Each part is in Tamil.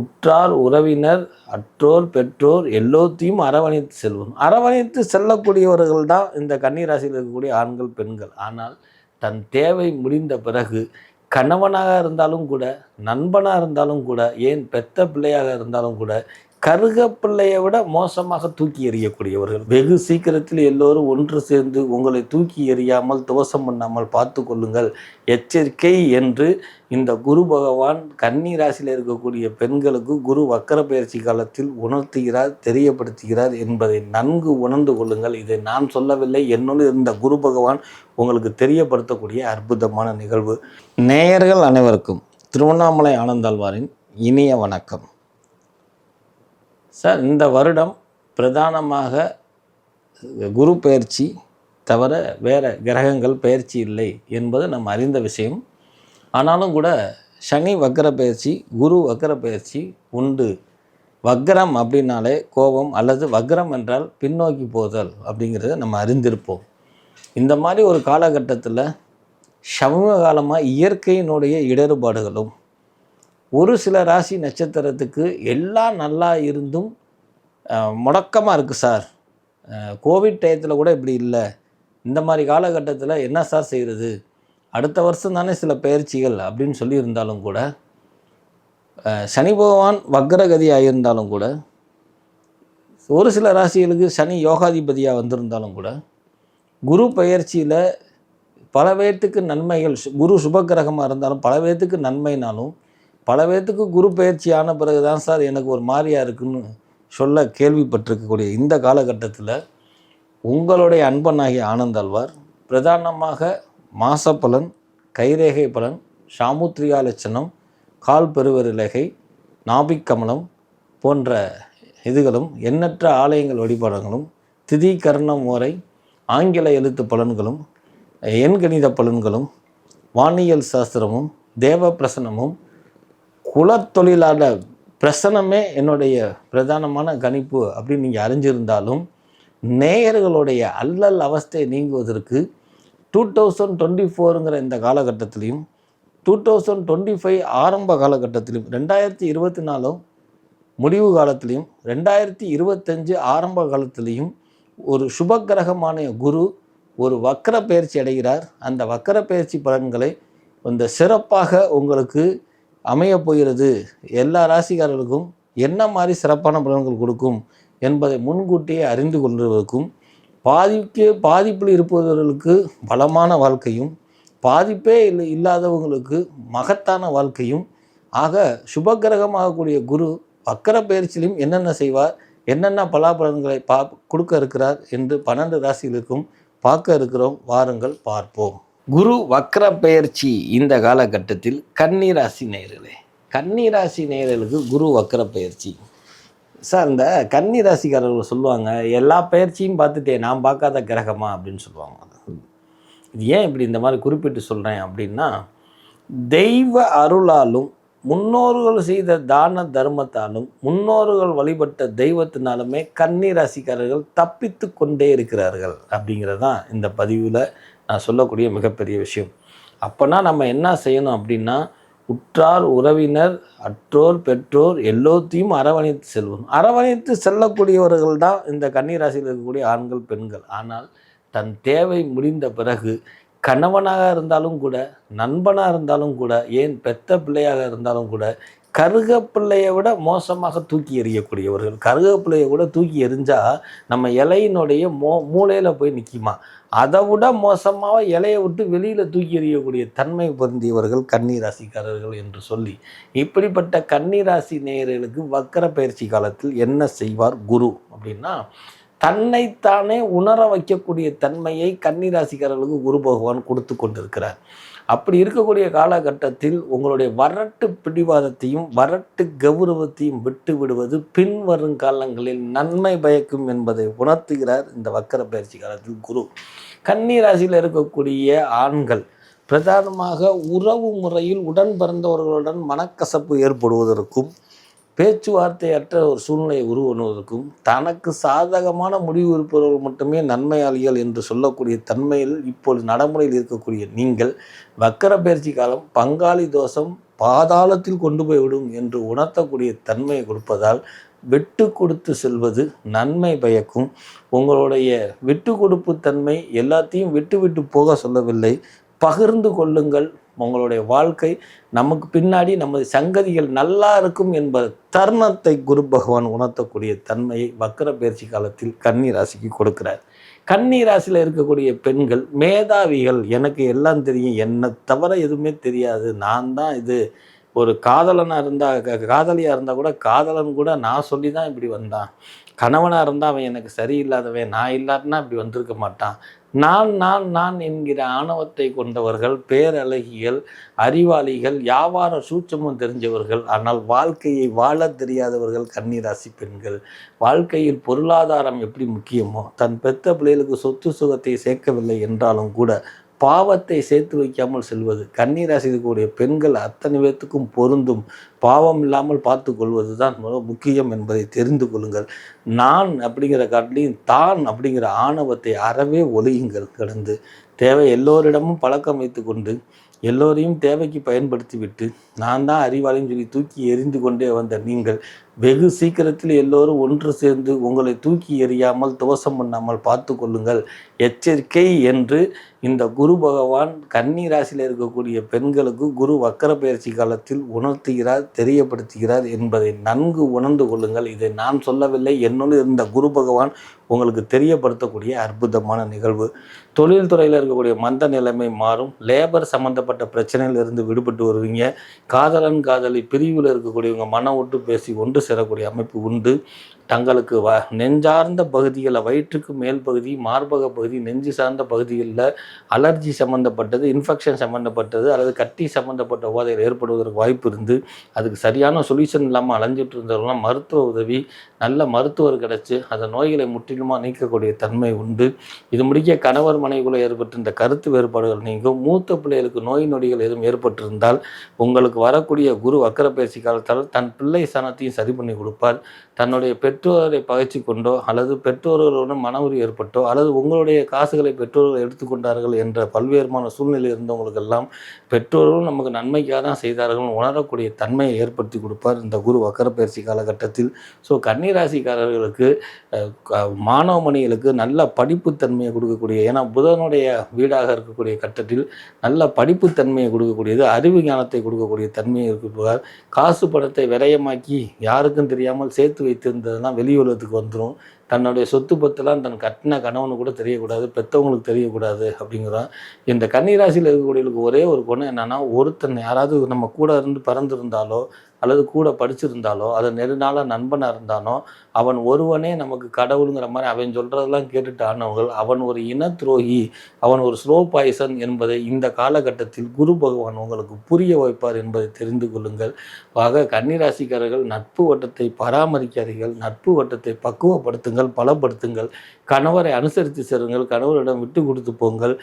உற்றார் உறவினர் அற்றோர் பெற்றோர் எல்லோத்தையும் அரவணைத்து செல்வோம். அரவணைத்து செல்லக்கூடியவர்கள் தான் இந்த கன்னிராசியில் இருக்கக்கூடிய ஆண்கள் பெண்கள். ஆனால் தன் தேவை முடிந்த பிறகு கணவனாக இருந்தாலும் கூட நண்பனாக இருந்தாலும் கூட ஏன் பெத்த பிள்ளையாக இருந்தாலும் கூட கருகப்பிள்ளையை விட மோசமாக தூக்கி எறியக்கூடியவர்கள். வெகு சீக்கிரத்தில் எல்லோரும் ஒன்று சேர்ந்து உங்களை தூக்கி எறியாமல் துவசம் பண்ணாமல் பார்த்து கொள்ளுங்கள். எச்சரிக்கை என்று இந்த குரு பகவான் கன்னி ராசியில் இருக்கக்கூடிய பெண்களுக்கு குரு வக்கர பயிற்சி காலத்தில் உணர்த்துகிறார் தெரியப்படுத்துகிறார் என்பதை நன்கு உணர்ந்து கொள்ளுங்கள். இதை நான் சொல்லவில்லை என்னோடு இருந்த குரு பகவான் உங்களுக்கு தெரியப்படுத்தக்கூடிய அற்புதமான நிகழ்வு. நேயர்கள் அனைவருக்கும் திருவண்ணாமலை ஆனந்தாழ்வாரின் இனிய வணக்கம். சார் இந்த வருடம் பிரதானமாக குரு பயிற்சி தவிர வேறு கிரகங்கள் பயிற்சி இல்லை என்பது நம்ம அறிந்த விஷயம். ஆனாலும் கூட சனி வக்கர பயிற்சி குரு வக்கர பயிற்சி உண்டு. வக்ரம் அப்படின்னாலே கோபம் அல்லது வக்ரம் என்றால் பின்னோக்கி போதல் அப்படிங்கிறத நம்ம அறிந்திருப்போம். இந்த மாதிரி ஒரு காலகட்டத்தில் சமீப காலமாக இயற்கையினுடைய இடர்பாடுகளும் ஒரு சில ராசி நட்சத்திரத்துக்கு எல்லாம் நல்லா இருந்தும் முடக்கமாக இருக்குது சார். கோவிட் டயத்தில் கூட இப்படி இல்லை. இந்த மாதிரி காலகட்டத்தில் என்ன சார் செய்கிறது அடுத்த வருஷம் தானே சில பயிற்சிகள் அப்படின்னு சொல்லியிருந்தாலும் கூட சனி பகவான் வக்ரகதி இருந்தாலும் கூட ஒரு சில ராசிகளுக்கு சனி யோகாதிபதியாக வந்திருந்தாலும் கூட குரு பயிற்சியில் பல பேர்த்துக்கு நன்மைகள் குரு சுபக்கிரகமாக இருந்தாலும் பல பேர்த்துக்கு நன்மைனாலும் பல பேர்த்துக்கு குரு பயிற்சி ஆன பிறகு தான் சார் எனக்கு ஒரு மாதிரியாக இருக்குன்னு சொல்ல கேள்விப்பட்டிருக்கக்கூடிய இந்த காலகட்டத்தில் உங்களுடைய அன்பனாகிய ஆனந்தாழ்வார் பிரதானமாக மாசப்பலன் கைரேகை பலன் சாமுத்திரிகா லட்சணம் கால் பெருவரிலகை நாபிக்கமலம் போன்ற இதுகளும் எண்ணற்ற ஆலயங்கள் வழிபாடுகளும் திதி கர்ணம் முறை ஆங்கில எழுத்து பலன்களும் எண்கணித பலன்களும் வானியல் சாஸ்திரமும் தேவ பிரசனமும் குலத்தொழிலாளர் பிரசனமே என்னுடைய பிரதானமான கணிப்பு அப்படின்னு நீங்கள் அறிஞ்சிருந்தாலும் நேயர்களுடைய அல்லல் அவஸ்தை நீங்குவதற்கு டூ தௌசண்ட் டுவெண்ட்டி ஃபோருங்கிற இந்த காலகட்டத்திலையும் டூ தௌசண்ட் டுவெண்ட்டி ஃபைவ் ஆரம்ப காலகட்டத்திலையும் ரெண்டாயிரத்தி இருபத்தி நாலும் முடிவு காலத்திலையும் ரெண்டாயிரத்தி இருபத்தஞ்சு ஆரம்ப காலத்திலையும் ஒரு சுபக்கிரகமான குரு ஒரு வக்கர பயிற்சி அடைகிறார். அந்த வக்கர பயிற்சி பலன்களை இந்த சிறப்பாக உங்களுக்கு அமையப் போகிறது எல்லா ராசிக்காரர்களுக்கும் என்ன மாதிரி சிறப்பான பலன்கள் கொடுக்கும் என்பதை முன்கூட்டியே அறிந்து கொள்வதற்கும் பாதிக்கு பாதிப்பில் இருப்பவர்களுக்கு பலமான வாழ்க்கையும் பாதிப்பே இல்லை இல்லாதவங்களுக்கு மகத்தான வாழ்க்கையும். ஆக சுபக்கிரகமாகக்கூடிய குரு வக்கர பயிற்சியிலும் என்னென்ன செய்வார் என்னென்ன பலாபலன்களை பா கொடுக்க இருக்கிறார் என்று பன்னெண்டு ராசிகளுக்கும் பார்க்க இருக்கிறோம். வாருங்கள் பார்ப்போம். குரு வக்ர பெயர்ச்சி இந்த காலகட்டத்தில் கன்னிராசி நேயர்களே. கன்னிராசி நேயர்களுக்கு குரு வக்ர பெயர்ச்சி சார் இந்த கன்னி ராசிக்காரர்கள் சொல்லுவாங்க எல்லா பயிற்சியும் பார்த்துட்டேன் நான் பார்க்காத கிரகமா அப்படின்னு சொல்லுவாங்க. இது ஏன் இப்படி இந்த மாதிரி குறிப்பிட்டு சொல்கிறேன் அப்படின்னா தெய்வ அருளாலும் முன்னோர்கள் செய்த தான தர்மத்தாலும் முன்னோர்கள் வழிபட்ட தெய்வத்தினாலுமே கன்னி ராசிக்காரர்கள் தப்பித்து கொண்டே இருக்கிறார்கள் அப்படிங்கிறது தான் இந்த பதிவில் நான் சொல்லக்கூடிய மிகப்பெரிய விஷயம். அப்போனா நம்ம என்ன செய்யணும் அப்படின்னா உற்றார் உறவினர் அற்றோர் பெற்றோர் எல்லோத்தையும் அரவணைத்து செல்வோம் அரவணைத்து செல்லக்கூடியவர்கள் தான் இந்த கன்னிராசியில் இருக்கக்கூடிய ஆண்கள் பெண்கள். ஆனால் தன் தேவை முடிந்த பிறகு கணவனாக இருந்தாலும் கூட நண்பனாக இருந்தாலும் கூட ஏன் பெத்த பிள்ளையாக இருந்தாலும் கூட கருகப்பிள்ளையை விட மோசமாக தூக்கி எறியக்கூடியவர்கள். கருகப்பிள்ளையை கூட தூக்கி எறிஞ்சால் நம்ம இலையினுடைய மோ மூலையில் போய் நிற்குமா அதை விட மோசமாக இலையை விட்டு வெளியில் தூக்கி எறியக்கூடிய தன்மை பொருந்தியவர்கள் கன்னிராசிக்காரர்கள் என்று சொல்லி இப்படிப்பட்ட கன்னிராசி நேயர்களுக்கு வக்கர பயிற்சி காலத்தில் என்ன செய்வார் குரு அப்படின்னா தன்னைத்தானே உணர வைக்கக்கூடிய தன்மையை கன்னிராசிக்காரர்களுக்கு குரு பகவான் கொடுத்து கொண்டிருக்கிறார். அப்படி இருக்கக்கூடிய காலகட்டத்தில் உங்களுடைய வரட்டு பிடிவாதத்தையும் வரட்டு கௌரவத்தையும் விட்டு விடுவது பின்வரும் காலங்களில் நன்மை பயக்கும் என்பதை உணர்த்துகிறார் இந்த வக்கர பயிற்சி காலத்தில் குரு. கன்னி ராசியில் இருக்கக்கூடிய ஆண்கள் பிரதானமாக உறவு முறையில் உடன் பிறந்தவர்களுடன் மனக்கசப்பு ஏற்படுவதற்கும் பேச்சுவார்த்தையற்ற ஒரு சூழ்நிலையை உருவாக்குவதற்கும் தனக்கு சாதகமான முடிவு இருப்பவர்கள் மட்டுமே நன்மையாளிகள் என்று சொல்லக்கூடிய தன்மையில் இப்பொழுது நடைமுறையில் இருக்கக்கூடிய நீங்கள் வக்கர பயிற்சி காலம் பங்காளி தோஷம் பாதாளத்தில் கொண்டு போய் விடும் என்று உணர்த்தக்கூடிய தன்மையை கொடுப்பதால் விட்டு கொடுத்து செல்வது நன்மை பயக்கும். உங்களுடைய விட்டு கொடுப்பு தன்மை எல்லாத்தையும் விட்டு விட்டு போக சொல்லவில்லை. பகிர்ந்து கொள்ளுங்கள். உங்களுடைய வாழ்க்கை நமக்கு பின்னாடி நமது சங்கதிகள் நல்லா இருக்கும் என்பது தருணத்தை குரு பகவான் உணர்த்தக்கூடிய தன்மையை வக்கர பயிற்சி காலத்தில் கன்னி ராசிக்கு கொடுக்கிறார். கன்னி ராசியில் இருக்கக்கூடிய பெண்கள் மேதாவிகள் எனக்கு எல்லாம் தெரியும். என்னை தவிர எதுவுமே தெரியாது. நான் தான் இது ஒரு காதலனாக இருந்தால் காதலியாக இருந்தால் கூட காதலன் கூட நான் சொல்லி தான் இப்படி வந்தான். கணவனாக இருந்தால் அவன் எனக்கு சரியில்லாதவன் நான் இல்லாட்டினா இப்படி வந்திருக்க மாட்டான். நான் நான் நான் என்கிற ஆணவத்தை கொண்டவர்கள் பேரழகிகள் அறிவாளிகள் வியாபார சூட்சமும் தெரிஞ்சவர்கள் ஆனால் வாழ்க்கையை வாழ தெரியாதவர்கள் கன்னிராசி பெண்கள். வாழ்க்கையில் பொருளாதாரம் எப்படி முக்கியமோ தன் பெத்த பிள்ளைகளுக்கு சொத்து சுகத்தை சேர்க்கவில்லை என்றாலும் கூட பாவத்தை சேர்த்து வைக்காமல் செல்வது. கன்னிராசி இருக்கக்கூடிய பெண்கள் அத்தனை பேர்த்துக்கும் பொருந்தும். பாவம் இல்லாமல் பார்த்து கொள்வது தான் முக்கியம் என்பதை தெரிந்து கொள்ளுங்கள். நான் அப்படிங்கிற காட்டிலையும் தான் அப்படிங்கிற ஆணவத்தை அறவே ஒழியுங்கள் கடந்து. தேவை எல்லோரிடமும் பழக்கம் வைத்து கொண்டு எல்லோரையும் தேவைக்கு பயன்படுத்தி விட்டு நான் தான் அறிவாளின்னு சொல்லி தூக்கி எறிந்து கொண்டே வந்த நீங்கள் வெகு சீக்கிரத்தில் எல்லோரும் ஒன்று சேர்ந்து உங்களை தூக்கி எறியாமல் துவசம் பண்ணாமல் பார்த்து கொள்ளுங்கள். எச்சரிக்கை என்று இந்த குரு பகவான் கன்னி ராசியில் இருக்கக்கூடிய பெண்களுக்கு குரு வக்கர பயிற்சி காலத்தில் உணர்த்துகிறார் தெரியப்படுத்துகிறார் என்பதை நன்கு உணர்ந்து கொள்ளுங்கள். இதை நான் சொல்லவில்லை என்னோடு இருந்த குரு பகவான் உங்களுக்கு தெரியப்படுத்தக்கூடிய அற்புதமான நிகழ்வு. தொழில்துறையில் இருக்கக்கூடிய மந்த நிலைமை மாறும். லேபர் சம்மந்தப்பட்ட பிரச்சனையிலிருந்து விடுபட்டு வருவீங்க. காதலன் காதலி பிரிவில் இருக்கக்கூடியவங்க மனம் விட்டு பேசி ஒன்று சேரக்கூடிய அமைப்பு உண்டு. தங்களுக்கு வ நெஞ்சார்ந்த பகுதிகளில் வயிற்றுக்கு மேல் பகுதி மார்பக பகுதி நெஞ்சு சார்ந்த பகுதிகளில் அலர்ஜி சம்மந்தப்பட்டது இன்ஃபெக்ஷன் சம்மந்தப்பட்டது அல்லது கட்டி சம்மந்தப்பட்ட உபாதைகள் ஏற்படுவதற்கு வாய்ப்பு இருந்து அதுக்கு சரியான சொல்யூஷன் இல்லாமல் அலைஞ்சிட்டு இருந்தவங்களாம் மருத்துவ உதவி நல்ல மருத்துவர் கிடச்சி அந்த நோய்களை முற்றிலுமாக நீக்கக்கூடிய தன்மை உண்டு. இது முடிக்க கணவர் மனைவிக்குள்ளே ஏற்பட்டிருந்த கருத்து வேறுபாடுகள் நீங்கும். மூத்த பிள்ளைகளுக்கு நோய் நொடிகள் எதுவும் ஏற்பட்டிருந்தால் உங்களுக்கு வரக்கூடிய குரு வக்கர காலத்தால் தன் பிள்ளை சனத்தையும் சரி பண்ணி கொடுப்பார். தன்னுடைய பெற்றோரை பகைச்சு கொண்டோ அல்லது பெற்றோர்களுடன் மன ஏற்பட்டோ அல்லது உங்களுடைய காசுகளை பெற்றோர்கள் எடுத்துக்கொண்டார்கள் என்ற பல்வேறுமான சூழ்நிலை இருந்தவங்களுக்கெல்லாம் பெற்றோர்களும் நமக்கு நன்மைக்காக தான் செய்தார்கள் உணரக்கூடிய தன்மையை ஏற்படுத்தி கொடுப்பார் இந்த குரு வக்கர பயிற்சி காலகட்டத்தில். ஸோ கன்னிராசிக்காரர்களுக்கு மாணவ மணிகளுக்கு நல்ல படிப்புத்தன்மையை கொடுக்கக்கூடிய ஏன்னா புதனுடைய வீடாக இருக்கக்கூடிய கட்டத்தில் நல்ல படிப்புத்தன்மையை கொடுக்கக்கூடியது அறிவு ஞானத்தை கொடுக்கக்கூடிய தன்மையை இருக்கிறார் காசு பணத்தை விரயமாக்கி யாருக்கும் தெரியாமல் சேர்த்து வைத்திருந்ததுனால் வெளி உலகத்துக்கு வந்துடும் தன்னுடைய சொத்து பத்தெல்லாம் தன் கட்டின கணவனு கூட தெரியக்கூடாது பெற்றவங்களுக்கு தெரியக்கூடாது அப்படிங்கிறான். இந்த கன்னிராசியில் இருக்கக்கூடியவங்களுக்கு ஒரே ஒரு குணம் என்னென்னா ஒருத்தன் யாராவது நம்ம கூட இருந்து பிறந்திருந்தாலோ அல்லது கூட படிச்சிருந்தாலோ அது நெடுநாளாக நண்பனாக இருந்தானோ அவன் ஒருவனே நமக்கு கடவுளுங்கிற மாதிரி அவன் சொல்கிறதெல்லாம் கேட்டுட்டு ஆனவர்கள் அவன் ஒரு இன துரோகி அவன் ஒரு ஸ்லோ பாய்சன் என்பதை இந்த காலகட்டத்தில் குரு பகவான் உங்களுக்கு புரிய வைப்பார் என்பதை தெரிந்து கொள்ளுங்கள். ஆக கன்னிராசிக்காரர்கள் நட்பு வட்டத்தை பராமரிக்காதீர்கள் நட்பு வட்டத்தை பக்குவப்படுத்துங்கள் பலப்படுத்துங்கள். கணவரை அனுசரித்து செல்லுங்கள் கணவரிடம் விட்டு கொடுத்து போங்கள்.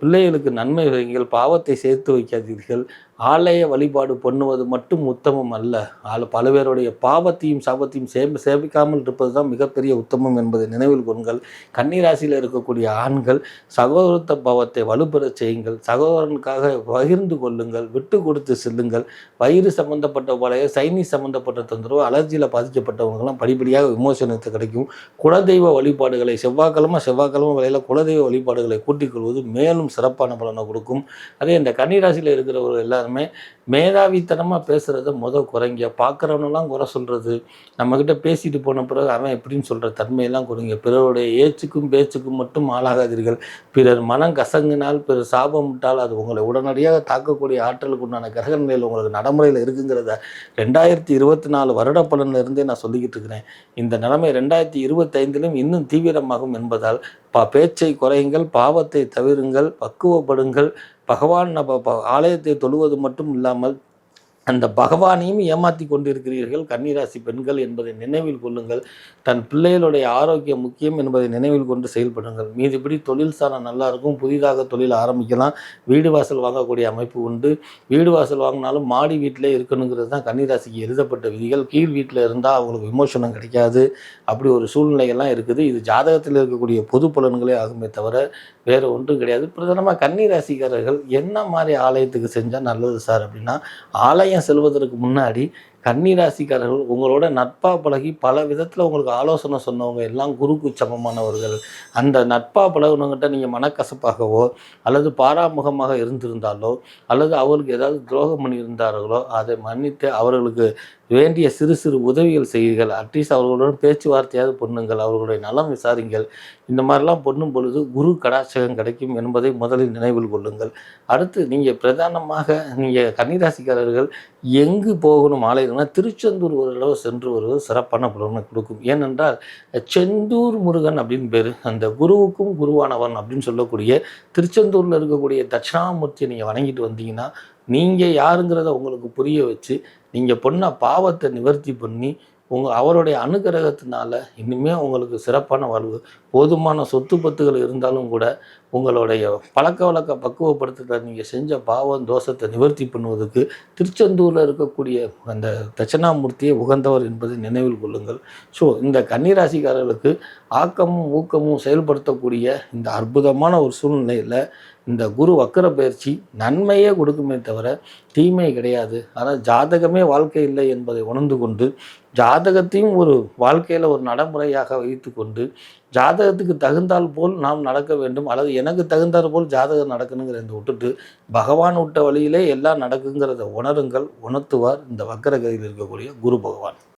பிள்ளைகளுக்கு நன்மை வைங்கள் பாவத்தை சேர்த்து வைக்காதீர்கள். ஆலய வழிபாடு பண்ணுவது மட்டும் உத்தமம் அல்ல. ஆள் பல பேருடைய பாவத்தையும் சாபத்தையும் சேம சேமிக்காமல் இருப்பது தான் மிகப்பெரிய உத்தமம் என்பதை நினைவில் கொள்ளுங்கள். கன்னிராசியில் இருக்கக்கூடிய ஆண்கள் சகோதரத்த பாவத்தை வலுப்பெறச் செய்யுங்கள். சகோதரனுக்காக பகிர்ந்து கொள்ளுங்கள் விட்டு கொடுத்து செல்லுங்கள். வயிறு சம்பந்தப்பட்ட பழைய சைனீஸ் சம்பந்தப்பட்ட தொந்தரவு அலர்ஜியில் பாதிக்கப்பட்டவங்கெல்லாம் படிப்படியாக விமோசனத்தை கிடைக்கும். குலதெய்வ வழிபாடுகளை செவ்வாய்க்கிழமை செவ்வாய்க்கிழமை வரையில் குலதெய்வ வழிபாடுகளை கூட்டிக் கொள்வது மேலும் சிறப்பான பலனை கொடுக்கும். அதே இந்த கன்னிராசியில் இருக்கிறவர்கள் எல்லாரும் எல்லாருமே மேதாவித்தனமாக பேசுகிறத முத குறைங்க. பார்க்குறவனெல்லாம் குறை சொல்கிறது நம்மக்கிட்ட பேசிட்டு போன பிறகு அவன் எப்படின்னு சொல்கிற தன்மையெல்லாம் குறைங்க. பிறருடைய ஏச்சுக்கும் பேச்சுக்கும் மட்டும் ஆளாகாதீர்கள். பிறர் மனம் கசங்கினால் பிறர் சாபம் விட்டால் அது உங்களை உடனடியாக தாக்கக்கூடிய ஆற்றலுக்கு உண்டான கிரக நிலையில் உங்களுக்கு நடைமுறையில் இருக்குங்கிறத ரெண்டாயிரத்தி இருபத்தி நாலு வருட பலனிலிருந்தே நான் சொல்லிக்கிட்டு இருக்கிறேன். இந்த நிலைமை ரெண்டாயிரத்தி இருபத்தைந்திலும் இன்னும் தீவிரமாகும் என்பதால் பா பேச்சை குறையுங்கள் பாவத்தை தவிருங்கள் பக்குவப்படுங்கள் பகவான் நம்ம ஆலயத்தை தொழுவது மட்டும் இல்லாமல் அந்த பகவானையும் ஏமாற்றி கொண்டிருக்கிறீர்கள். கன்னிராசி பெண்கள் என்பதை நினைவில் கொள்ளுங்கள். தன் பிள்ளைகளுடைய ஆரோக்கியம் முக்கியம் என்பதை நினைவில் கொண்டு செயல்படுங்கள். மீதிபடி தொழில் சாரம் நல்லா இருக்கும். புதிதாக தொழில் ஆரம்பிக்கலாம். வீடு வாசல் வாங்கக்கூடிய அமைப்பு உண்டு. வீடு வாசல் வாங்கினாலும் மாடி வீட்டிலே இருக்கணுங்கிறது தான் கன்னிராசிக்கு எழுதப்பட்ட விதிகள். கீழ் வீட்டில் இருந்தால் அவங்களுக்கு விமோசனம் கிடைக்காது. அப்படி ஒரு சூழ்நிலையெல்லாம் இருக்குது. இது ஜாதகத்தில் இருக்கக்கூடிய பொது பலன்களே ஆகுமே தவிர வேறு ஒன்றும் கிடையாது. பிரதானமாக கன்னிராசிக்காரர்கள் என்ன மாதிரி ஆலயத்துக்கு செஞ்சால் நல்லது சார் அப்படின்னா ஆலயம் செல்வதற்கு முன்னாடி கன்னிராசிக்காரர்கள் உங்களோட நட்பா பழகி பல விதத்தில் உங்களுக்கு ஆலோசனை சொன்னவங்க எல்லாம் குருக்கு சமமானவர்கள். அந்த நட்பா பழகுனவங்ககிட்ட நீங்கள் மனக்கசப்பாகவோ அல்லது பாராமுகமாக இருந்திருந்தாலோ அல்லது அவருக்கு ஏதாவது துரோகம் பண்ணியிருந்தார்களோ அதை மன்னித்து அவர்களுக்கு வேண்டிய சிறு சிறு உதவிகள் செய்யுங்கள். அட்லீஸ்ட் அவர்களுடன் பேச்சுவார்த்தையாவது பண்ணுங்கள். அவர்களுடைய நலம் விசாரிங்கள். இந்த மாதிரிலாம் பண்ணும் பொழுது குரு கடாட்சகம் கிடைக்கும் என்பதை முதலில் நினைவில் கொள்ளுங்கள். அடுத்து நீங்கள் பிரதானமாக நீங்கள் கன்னிராசிக்காரர்கள் எங்கு போகணும்? ஆலயம்னா திருச்செந்தூர் ஒரு தடவை சென்று வருவது சிறப்பான பலனை கொடுக்கும். ஏனென்றால் செந்தூர் முருகன் அப்படின்னு பேர் அந்த குருவுக்கும் குருவானவன் அப்படின்னு சொல்லக்கூடிய திருச்செந்தூரில் இருக்கக்கூடிய தட்சிணாமூர்த்தியை நீங்கள் வணங்கிட்டு வந்தீங்கன்னா நீங்கள் யாருங்கிறத உங்களுக்கு புரிய வச்சு நீங்கள் பொண்ணை பாவத்தை நிவர்த்தி பண்ணி உங்கள் அவருடைய அனுகிரகத்தினால இனிமே உங்களுக்கு சிறப்பான வாழ்வு போதுமான சொத்து பத்துகள் இருந்தாலும் கூட உங்களுடைய பழக்க வழக்க பக்குவப்படுத்துகிற நீங்கள் செஞ்ச பாவம் தோஷத்தை நிவர்த்தி பண்ணுவதற்கு திருச்செந்தூரில் இருக்கக்கூடிய அந்த தட்சணாமூர்த்தியை உகந்தவர் என்பதை நினைவில் கொள்ளுங்கள். ஸோ இந்த கன்னிராசிக்காரர்களுக்கு ஆக்கமும் ஊக்கமும் செயல்படுத்தக்கூடிய இந்த அற்புதமான ஒரு சூழ்நிலையில் இந்த குரு வக்கர பயிற்சி நன்மையே கொடுக்குமே தவிர தீமை கிடையாது. ஆனால் ஜாதகமே வாழ்க்கை இல்லை என்பதை உணர்ந்து கொண்டு ஜாதகத்தையும் ஒரு வாழ்க்கையில் ஒரு நடைமுறையாக வைத்து கொண்டு ஜாதகத்துக்கு தகுந்தால் போல் நாம் நடக்க வேண்டும். அல்லது எனக்கு தகுந்தால் போல் ஜாதகம் நடக்கணுங்கிறத விட்டுட்டு பகவான் விட்ட வழியிலே எல்லாம் நடக்குங்கிறத உணருங்கள் உணர்த்துவார் இந்த வக்கரகதியில் இருக்கக்கூடிய குரு பகவான்.